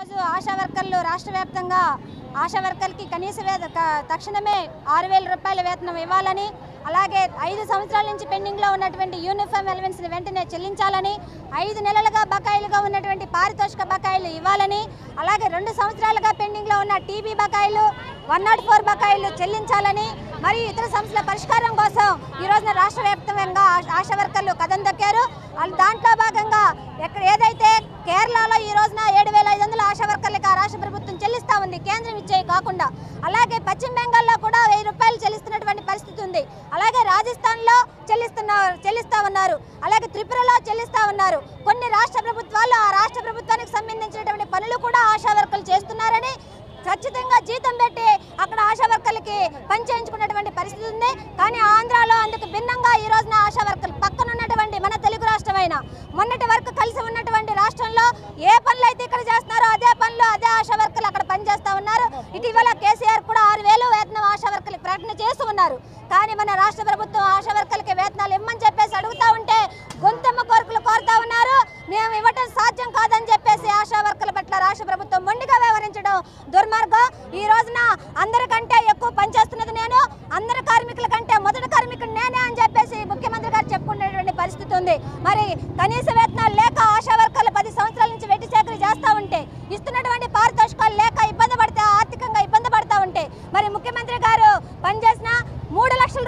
ఈరోజు ఆశా వర్కర్లు రాష్ట్ర వ్యాప్తంగా ఆశా వర్కర్కి కనీస వేత తక్షణమే ఆరు వేల రూపాయల వేతనం ఇవ్వాలని అలాగే ఐదు సంవత్సరాల నుంచి పెండింగ్లో ఉన్నటువంటి యూనిఫామ్ ఎలవెన్స్ని వెంటనే చెల్లించాలని ఐదు నెలలుగా బకాయిలుగా ఉన్నటువంటి పారితోషిక బకాయిలు ఇవ్వాలని అలాగే రెండు సంవత్సరాలుగా పెండింగ్లో ఉన్న టీబీ బకాయిలు వన్ నాట్ ఫోర్ బకాయిలు చెల్లించాలని మరియు ఇతర సమస్యల పరిష్కారం కోసం ఈ రోజున రాష్ట్ర వ్యాప్తంగా ఆశా వర్కర్లు కథం దొక్కారు. దాంట్లో భాగంగా ఎక్కడ ఏదైతే కేరళలో ఈ రోజున ఏడు వేల ఐదు వందల ఆశా వర్కర్లకు ఆ రాష్ట్ర ప్రభుత్వం చెల్లిస్తా ఉంది కేంద్రం ఇచ్చే కాకుండా. అలాగే పశ్చిమ బెంగాల్లో కూడా వెయ్యి రూపాయలు చెల్లిస్తున్నటువంటి పరిస్థితి ఉంది. అలాగే రాజస్థాన్లో చెల్లిస్తున్న చెల్లిస్తా ఉన్నారు అలాగే త్రిపురలో చెల్లిస్తా ఉన్నారు కొన్ని రాష్ట్ర ప్రభుత్వాలు ఆ రాష్ట్ర ప్రభుత్వానికి సంబంధించినటువంటి పనులు కూడా ఆశా వర్కర్లు చేస్తున్నారని ఖచ్చితంగా జీతం పెట్టి అక్కడ ఆశా వర్కర్లకి పని చేయించుకున్నటువంటి పరిస్థితి ఉంది. కానీ ఆంధ్రాలో అందుకు భిన్నంగా ఈ రోజున ఆశా వర్కర్లు పక్కన ఉన్నటువంటి మన తెలుగు రాష్ట్రమైన మొన్నటి వరకు కలిసి ఉన్నటువంటి రాష్ట్రంలో ఏ పనులు అయితే ఇక్కడ చేస్తున్నారో అదే పనులు అదే ఆశా వర్కర్లు అక్కడ పనిచేస్తా ఉన్నారు. ఇటీవల కేసీఆర్ కూడా ఆరు వేలు వేతనం ఆశా వర్కర్లకు ప్రకటన చేస్తూ ఉన్నారు. కానీ మన రాష్ట్ర ప్రభుత్వం ఆశా వర్కర్లకి వేతనాలు ఇమ్మని చెప్పేసి అడుగుతా ఉంటే గొంతమ్మ కోరికలు కోరుతా ఉన్నారు. మేము ఇవ్వటం సాధ్యం కాదని చెప్పేసి ఆశా వర్కర్ల పట్ల రాష్ట్ర ప్రభుత్వం మొండిగా వ్యవహరించడం దుర్మార్గం. ఈ రోజున అందరికంటే ఎక్కువ పనిచేస్తున్నది నేను. అందరి కార్మికుల కంటే మొదటి కార్మికుడు నేనే అని చెప్పేసి ముఖ్యమంత్రి గారు చెప్పుకునేటువంటి పరిస్థితి ఉంది. మరి కనీస వేతనాలు లేక ఆశా వర్కర్లు పది సంవత్సరాల నుంచి వెట్టి చాకరీ చేస్తూ ఉంటే ఇస్తున్నటువంటి పారితోషికాలు లేక ఇబ్బంది పడితే ఆర్థికంగా ఇబ్బంది పడతా ఉంటే మరి ముఖ్యమంత్రి గారు పనిచేసిన మూడు లక్షల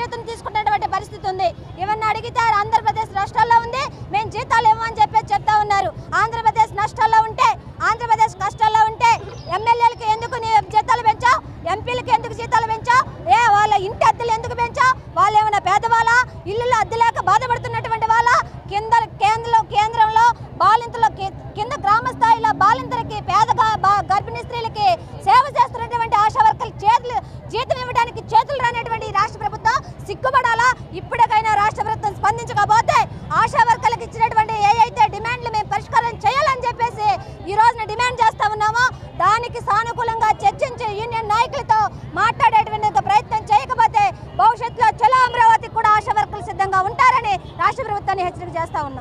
రూపాయల తీసుకున్నటువంటి పరిస్థితి ఉంది. ఇవన్నీ అడిగితే ఆంధ్రప్రదేశ్ రాష్ట్రాల్లో ఉంది. మేము జీతాలు ఇవ్వమని చెప్పేసి చెప్తా ఉన్నారు. ఆంధ్రప్రదేశ్ నష్టాల్లో ఉంటే ఆంధ్రప్రదేశ్ కష్టాల్లో ఉంటే ఎమ్మెల్యేలకు ఎందుకు జీతాలు పెంచావు? ఎంపీలకు ఎందుకు జీతాలు పెంచావు? ఏ వాళ్ళ ఇంటి అద్దెలు ఎందుకు పెంచావు? వాళ్ళు ఏమైనా పేదవాళ్ళ? ఇల్లులో అద్దె లేక బాధపడుతున్నటువంటి వాళ్ళ? కింద కేంద్రంలో కేంద్రంలో బాలింతలో కింద గ్రామ స్థాయిలో బాలింతలకి పేదగా బా- గర్భిణీ స్త్రీలకి సేవ చేస్తున్నటువంటి ఆశా వర్కర్లు చేతులు జీతం ఇవ్వడానికి చేతులు రానటువంటి ఈ రాష్ట్ర ప్రభుత్వం సిగ్గుపడాలా ఇప్పటికైనా రాష్ట్ర ప్రభుత్వం స్పందించకపోతే ఆశా వర్కర్లకు ఇచ్చినటువంటి ఏ డిమాండ్లు మేము పరిష్కారం చేయాలని చెప్పేసి ఈ రోజున డిమాండ్ చేస్తా ఉన్నామో దానికి సానుకూలంగా చర్చించి యూనియన్ నాయకులతో మాట్లాడేటువంటి ప్రయత్నం చేయకపోతే భవిష్యత్తులో చలో అమరావతి కూడా ఆశా వర్కర్లు సిద్ధంగా ఉంటారని రాష్ట్ర ప్రభుత్వాన్ని హెచ్చరిక చేస్తా ఉన్నాం.